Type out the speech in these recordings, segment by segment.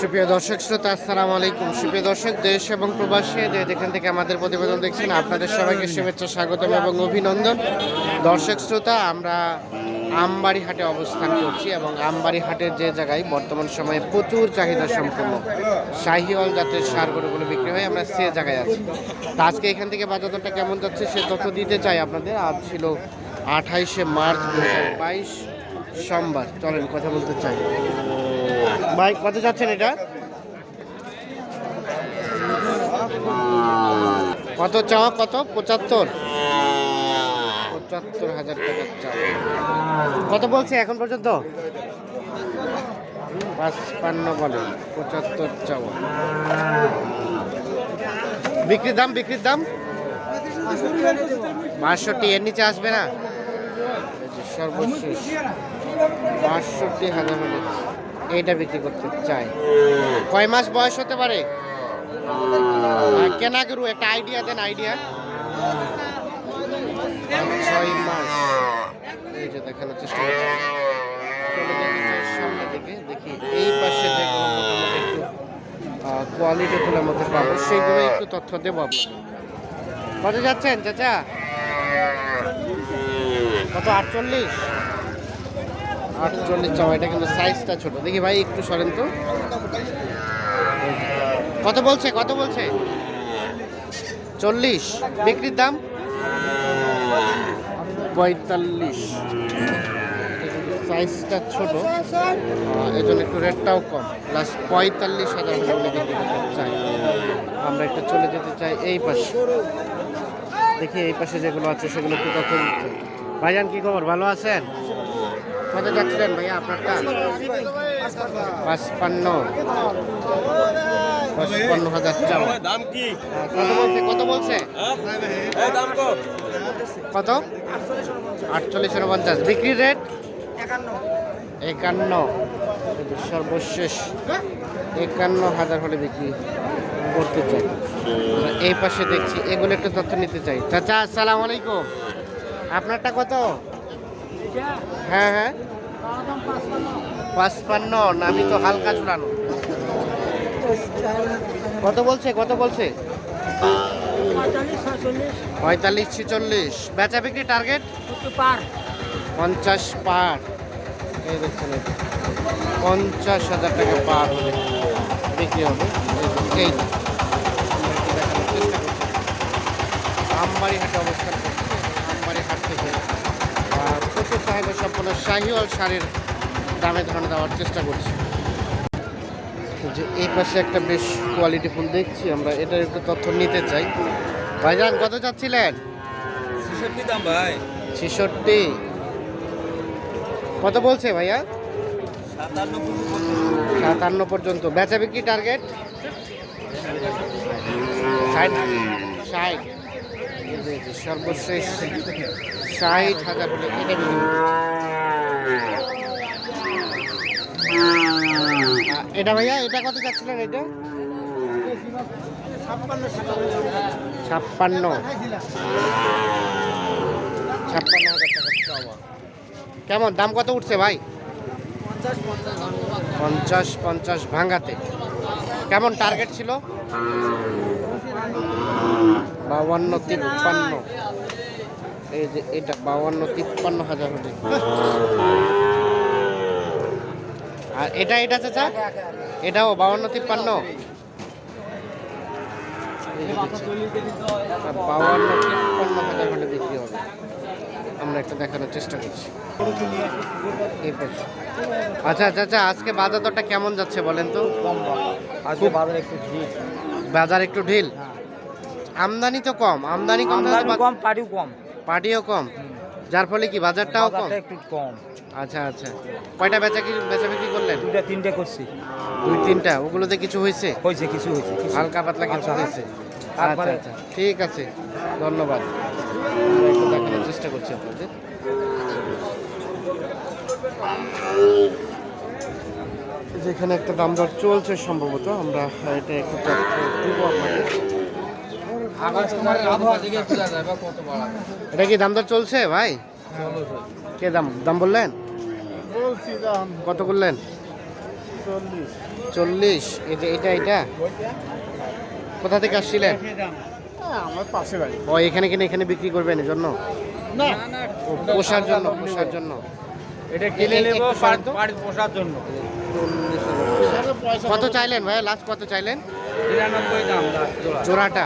সুপ্রিয় দর্শক শ্রোতা, আসসালামু আলাইকুম। সুপ্রিয় দর্শক, দেশ এবং প্রবাসী যেখান থেকে আমাদের প্রতিবেদন দেখছেন, আপনাদের সবাইকে শুভেচ্ছা, স্বাগতম এবং অভিনন্দন। দর্শক শ্রোতা, আমরা আমবাড়ি হাটে অবস্থান করছি এবং আমবাড়ি হাটের যে জায়গায় বর্তমান সময়ে প্রচুর চাহিদা সম্পন্ন শাহিওয়াল জাতের সার গরুগুলো বিক্রি হয়, আমরা সে জায়গায় আছি। তা আজকে এখান থেকে বাজার দরটা কেমন যাচ্ছে, সে তথ্য দিতে চাই আপনাদের। আজ ছিল আঠাইশে মার্চ দু হাজার বাইশ। সোমবার চলেন, কথা বলতে চাই। ভাই, কত যাচ্ছেন এটা? কত চাওয়া? কত? পঁচাত্তর। পঁচাত্তর হাজার টাকার চাওয়া। কত বলছে এখন পর্যন্ত? পাঁচপান্ন বলে পঁচাত্তর চাওয়া। বিক্রির দাম বিক্রির দাম? বাষট্টি, এর নিচে আসবে না? সর্বশেষ বাষট্টি হাজার হলে এইটা বিক্রি করতে চাই কয় মাস বয়স হতে পারে? কেনা গরু, একটা আইডিয়া দেন আইডিয়া ছয় মাস। এই যে দেখানোর চেষ্টা করছি। দেখি এই পাশে একটু কোয়ালিটি ফুলের মধ্যে পাবো সেইগুলো একটু তথ্য দেবো আপনাকে কত যাচ্ছেন, চাচা? কত? আটচল্লিশ? আটচল্লিশ এটা কিন্তু সাইজটা ছোট। দেখি ভাই, একটু সরেন তো। কত বলছে? কত বলছে? চল্লিশ। বিক্রির দাম? পঁয়তাল্লিশ। সাইজটা ছোট। এই জন্য একটু রেটটাও কম। প্লাস পঁয়তাল্লিশ হাজার চাই। আমরা একটু চলে যেতে চাই এই পাশে। দেখি এই পাশে যেগুলো আছে, সেগুলো একটু কত ভাইজান কি খবর? ভালো আছেন? কত যাচ্ছিলেন ভাইয়া আপনারটা? পাঁচপান্ন। পাঁচপান্ন হাজার চাও দাম কি? কত বলছে? কত বলছে? কত কত? আটচল্লিশ পঞ্চাশ বিক্রি রেট? একান্ন। সর্বশেষ। একান্ন হাজার হলে বিক্রি করতে চাই। এই পাশে দেখছি। এগুলো একটু তথ্য নিতে চাই। চাচা আসসালাম আলাইকুম। আপনারটা কত? হ্যাঁ হ্যাঁ। পাঁচপান্ন। আমি তো হালকা ঝুলানো কত বলছে কত বলছে? পঁয়তাল্লিশ ছেচল্লিশ। বেচা বিক্রি টার্গেট? পঞ্চাশ পার। এই দেখছেন পঞ্চাশ হাজার টাকা পার হলে বিক্রি হবে। এই। আমবাড়ি হাটে অবস্থান করছি আমবাড়ি হাট থেকে প্রচুর চাহিদা সম্পন্ন শাহিওয়াল শাড়ির দামে ধারণা দেওয়ার চেষ্টা করছি। যে এই পাশে একটা বেশ কোয়ালিটি ফুল দেখছি আমরা এটার একটু তথ্য নিতে চাই। ভাইজান কত চাচ্ছিলেন? ছেষট্টি দাম ভাই। ছেষট্টি। কত বলছে ভাইয়া? সাতান্ন সাতান্ন পর্যন্ত। বেচা বিক্রি টার্গেট ষাট। ষাট। যে, সর্বশেষ ষাট হাজার হলে এটা ভাইয়া এটা কত যাচ্ছিলেন এটা ছাপ্পান্ন ছাপ্পান্ন। কেমন? দাম কত উঠছে ভাই? পঞ্চাশ পঞ্চাশ ভাঙাতে। কেমন টার্গেট ছিল? বাউান্ন তিপ্পান্ন। এই যে এটা বাউান্ন তিপ্পান্ন হাজার হলে। আর এটা এটা চাচা? এটাও বাউান্ন তিপ্পান্ন? বাউান্ন তিপ্পান্ন হাজার হলে বিক্রি হবে। আমরা একটা দেখানোর চেষ্টা করছি। আচ্ছা আচ্ছা আচ্ছা আজকে বাজার দরটা কেমন যাচ্ছে বলেন তো? আজকে বাজার একটু ভিড় বাজার একটু ঢিল? আমদানি তো কম। আমদানি কম কম পাটিও কম। পার্টিও কম। যার ফলে কি বাজারটাও কম? একটু কম। আচ্ছা আচ্ছা। কয়টা বেচা কি বেচা বিক্রি করলেন? দুটা তিনটে করছি। দুই তিনটা। ওগুলোতে কিছু হয়েছে? হয়েছে কিছু হয়েছে হালকা পাতলা কিছু হয়েছে? আচ্ছা আচ্ছা। ঠিক আছে। ধন্যবাদ। আমরা একটু দেখানোর চেষ্টা করছি আপনাদের। যেখানে একটা দাম দর চলছে সম্ভবত আমরা এটা একটু আপনাদের। এটা কি দাম দর চলছে ভাই? কে দাম দাম বললেন? বলছি কত করলেন? চল্লিশ। এই যে এটা এটা? কোথা থেকে আসছিলেন? আমার পাশে বাড়ি। ও এখানে কিনে এখানে বিক্রি করবেন এই জন্য? না। পোষার জন্য পোষার জন্য। এটা কিনে নেব, বাড়ি- বাড়ির পোষার জন্য। কত চাইলেন ভাইয়া লাস্ট কত চাইলেন? নিরানব্বই দাম জোড়াটা।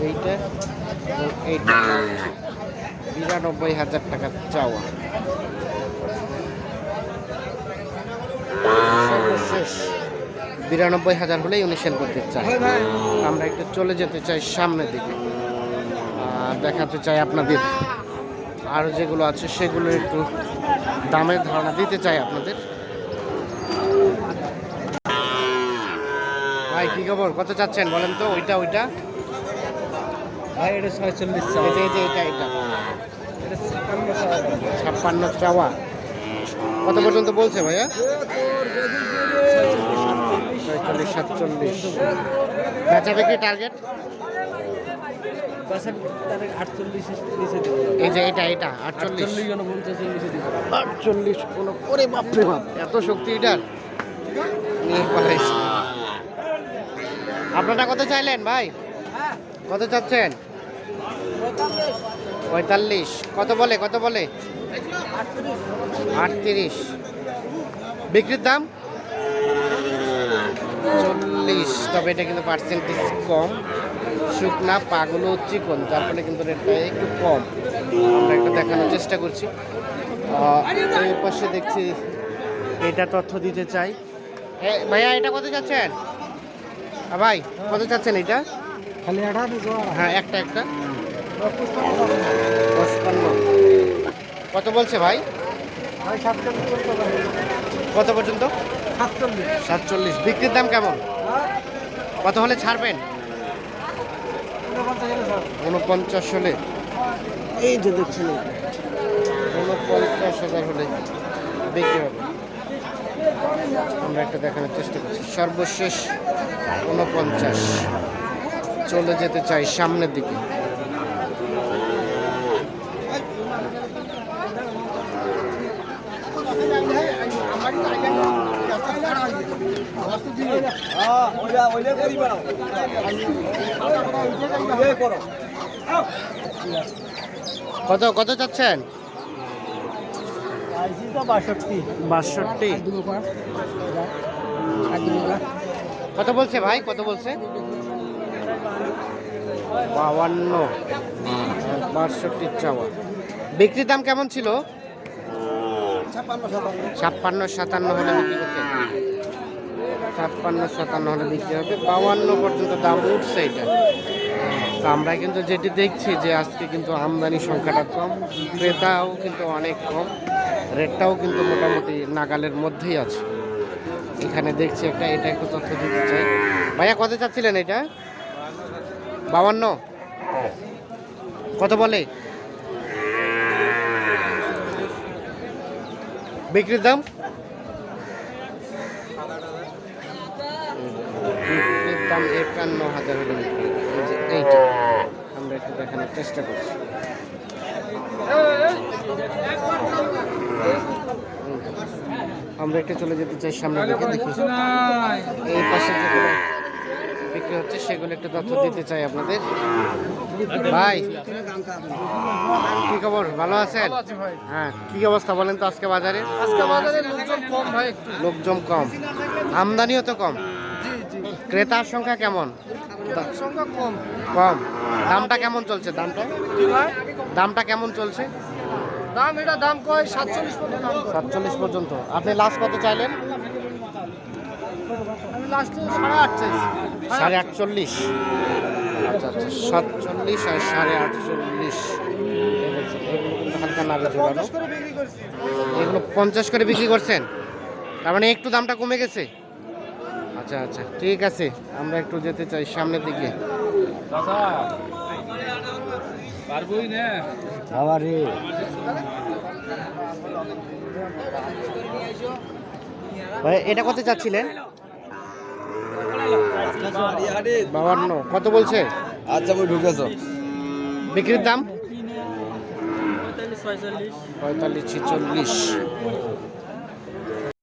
এইটা এইটা। বিরানব্বই হাজার টাকা চাওয়া। সর্বশেষ। বিরানব্বই হাজার হলেই উনি সেল করতে চায় আমরা একটু চলে যেতে চাই সামনের দিকে। আর দেখাতে চাই আপনাদের। আরও যেগুলো আছে সেগুলো একটু দামের ধারণা দিতে চাই আপনাদের। ভাই কি খবর? কত চাচ্ছেন বলেন তো? ওইটা ওইটা? ভাই এটা ছয়চল্লিশ এই এই যে এটা এটা। চাওয়া। ছাপ্পান্ন চাওয়া। কত পর্যন্ত বলছে ভাইয়া? সাতচল্লিশ। টার্গেট এই যে এটা এটা, আটচল্লিশ। এত শক্তি আপনারা কত চাইলেন ভাই? কত চাচ্ছেন? পঁয়তাল্লিশ। কত বলে কত বলে? আটত্রিশ। বিক্রির দাম? চল্লিশ তবে এটা কিন্তু পার্সেন্টেজ কম। শুকনা পাগুলো চিকন যার ফলে কিন্তু রেটটা একটু কম। আমরা একটু দেখানোর চেষ্টা করছি। এই পাশে দেখছি এটা তথ্য দিতে চাই। ভাইয়া এটা কত চাচ্ছেন আ, ভাই কত চাচ্ছেন এটা? খালি হ্যাঁ একটা একটা। পঁচপান্ন। কত বলছে ভাই? কত পর্যন্ত? সাতচল্লিশ। বিক্রির দাম কেমন? কত হলে ছাড়বেন? উনপঞ্চাশ হলে এই যে দেখছেন উনপঞ্চাশ হাজার হলে বিক্রি হবে। আমরা একটা দেখানোর চেষ্টা করছি। সর্বশেষ উনপঞ্চাশ। চলে যেতে চাই সামনের দিকে। কত কত চাচ্ছেন? কত বলছে ভাই? কত বলছে? বাউান্ন বাষট্টি চাওয়া। বিক্রির দাম কেমন ছিল? ছাপ্পান্ন, সাতান্ন। হলে বিক্রি ছাপ্পান্ন সাতান্ন হলে বিক্রি হবে। বাউান্ন পর্যন্ত দাম উঠছে এটা। তো আমরা কিন্তু যেটি দেখছি যে আজকে কিন্তু আমদানি সংখ্যাটা কম, ক্রেতাও কিন্তু অনেক কম, রেটটাও কিন্তু মোটামুটি নাগালের মধ্যেই আছে। এখানে দেখছি একটা, এটা একটু তথ্য দিতে চাই। ভাইয়া, কত চাচ্ছিলেন এটা? বাবান্ন কত বলে? বিক্রির দাম বিক্রির দাম একান্ন হাজার হলে এইটা আমরা একটু দেখানোর চেষ্টা করছি। আমরা একটু চলে যেতে চাই সামনে দিকে দেখি। এই পাশে যেগুলো বিক্রি হচ্ছে সেগুলো একটু তথ্য দিতে চাই আপনাদের। ভাই কি খবর? ভালো আছেন? হ্যাঁ কি অবস্থা বলেন তো আজকে বাজারে? আজকে বাজারে লোকজন কম ভাই লোকজন কম। আমদানিও তো কম। ক্রেতার সংখ্যা কেমন? সংখ্যা কম। কম। দামটা কেমন চলছে? দামটা? দামটা কেমন চলছে? দাম এটা দাম কয়? সাতচল্লিশ পর্যন্ত। সাতচল্লিশ পর্যন্ত। আপনি লাস্ট কত চাইলেন? সাড়ে আটচল্লিশ। আচ্ছা আচ্ছা। সাতচল্লিশ আর সাড়ে আটচল্লিশ। হালকা নাড়ে এগুলো পঞ্চাশ করে বিক্রি করছেন? তার মানে একটু দামটা কমে গেছে? আচ্ছা আচ্ছা। ঠিক আছে আমরা একটু যেতে চাই সামনের দিকে। ভাই এটা কত চাচ্ছিলেন? বাবান্ন কত বলছে? আচ্ছা বই ঢুকেছো। বিক্রির দাম? পঁয়তাল্লিশ ছিচল্লিশ।